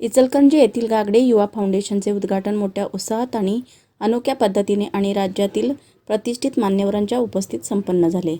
इचलकरंजी येथील गागडे युवा फाउंडेशनचे उद्घाटन मोठ्या उत्साहात आणि अनोख्या पद्धतीने आणि राज्यातील प्रतिष्ठित मान्यवरांच्या उपस्थित संपन्न झाले.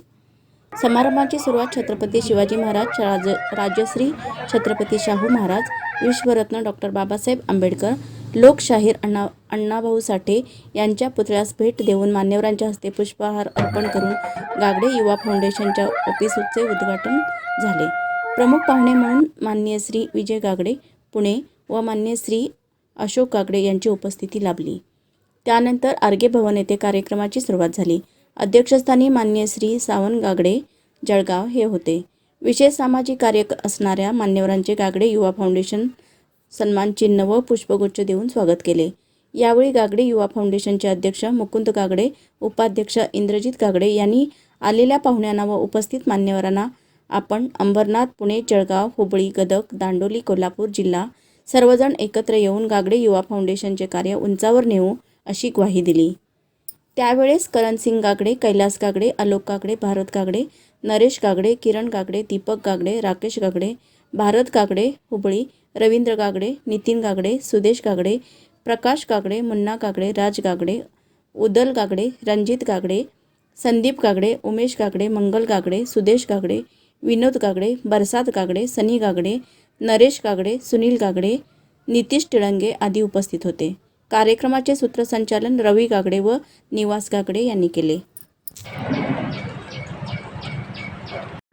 समारंभाची सुरुवात छत्रपती शिवाजी महाराज राज राजश्री छत्रपती शाहू महाराज विश्वरत्न डॉक्टर बाबासाहेब आंबेडकर लोकशाहीर अण्णा अण्णाभाऊ साठे यांच्या पुतळ्यास भेट देऊन मान्यवरांच्या हस्ते पुष्पहार अर्पण करून गागडे युवा फाउंडेशनच्या ऑफिसचे उद्घाटन झाले. प्रमुख पाहुणे म्हणून माननीय श्री विजय गागडे पुणे व मान्य श्री अशोक गागडे यांची उपस्थिती लाभली. त्यानंतर आर्गे भवन येथे कार्यक्रमाची सुरुवात झाली. अध्यक्षस्थानी मान्य श्री सावंत गागडे जळगाव हे होते. विशेष सामाजिक कार्य असणाऱ्या मान्यवरांचे गागडे युवा फाउंडेशन सन्मान चिन्ह व पुष्पगुच्छ देऊन स्वागत केले. यावेळी गागडे युवा फाउंडेशनचे अध्यक्ष मुकुंद गागडे उपाध्यक्ष इंद्रजित गागडे यांनी आलेल्या पाहुण्यांना व उपस्थित मान्यवरांना आपण अंबरनाथ पुणे जळगाव हुबळी गदक दांडोली कोल्हापूर जिल्हा सर्वजण एकत्र येऊन गागडे युवा फाउंडेशनचे कार्य उंचावर नेऊ अशी ग्वाही दिली. त्यावेळेस करणसिंग गागडे कैलास गागडे आलोक गागडे भारत गागडे नरेश गागडे किरण गागडे दीपक गागडे राकेश गागडे भारत गागडे हुबळी रवींद्र गागडे नितीन गागडे सुदेश गागडे प्रकाश गागडे मुन्ना गागडे राज गागडे उदल गागडे रणजित गागडे संदीप गागडे उमेश गागडे मंगल गागडे सुदेश गागडे विनोद गागडे बरसात गागडे सनी गागडे नरेश गागडे सुनील गागडे नितीश टिळंगे आदी उपस्थित होते. कार्यक्रमाचे सूत्रसंचालन रवी गागडे व निवास गागडे यांनी केले.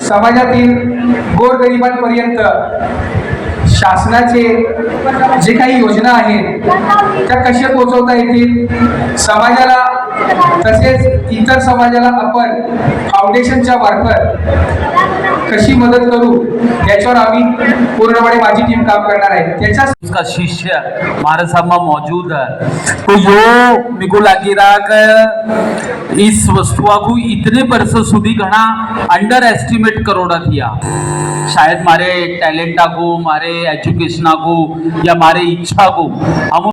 समाजातील गोरगरिबांपर्यंत शासनाचे जे काही योजना आहेत त्या कशा पोहोचवता येतील? समाजाला तसेच इतर समाजाला आपण फाउंडेशनच्या मार्फत कशी मदत करू याच्यावर आम्ही पूर्णपणे माझी टीम काम करणार आहे. त्याच्या उसका शिष्य हमारे सामने मौजूद है। तो यो मेरे को लगी रहा कि इस वस्तुआ को इतने वर्ष सुधी घना अंडर एस्टिमेट करोड़ा थिया शायद मारे टैलेंटा को मारे एजुकेशन को या मारे इच्छा को हम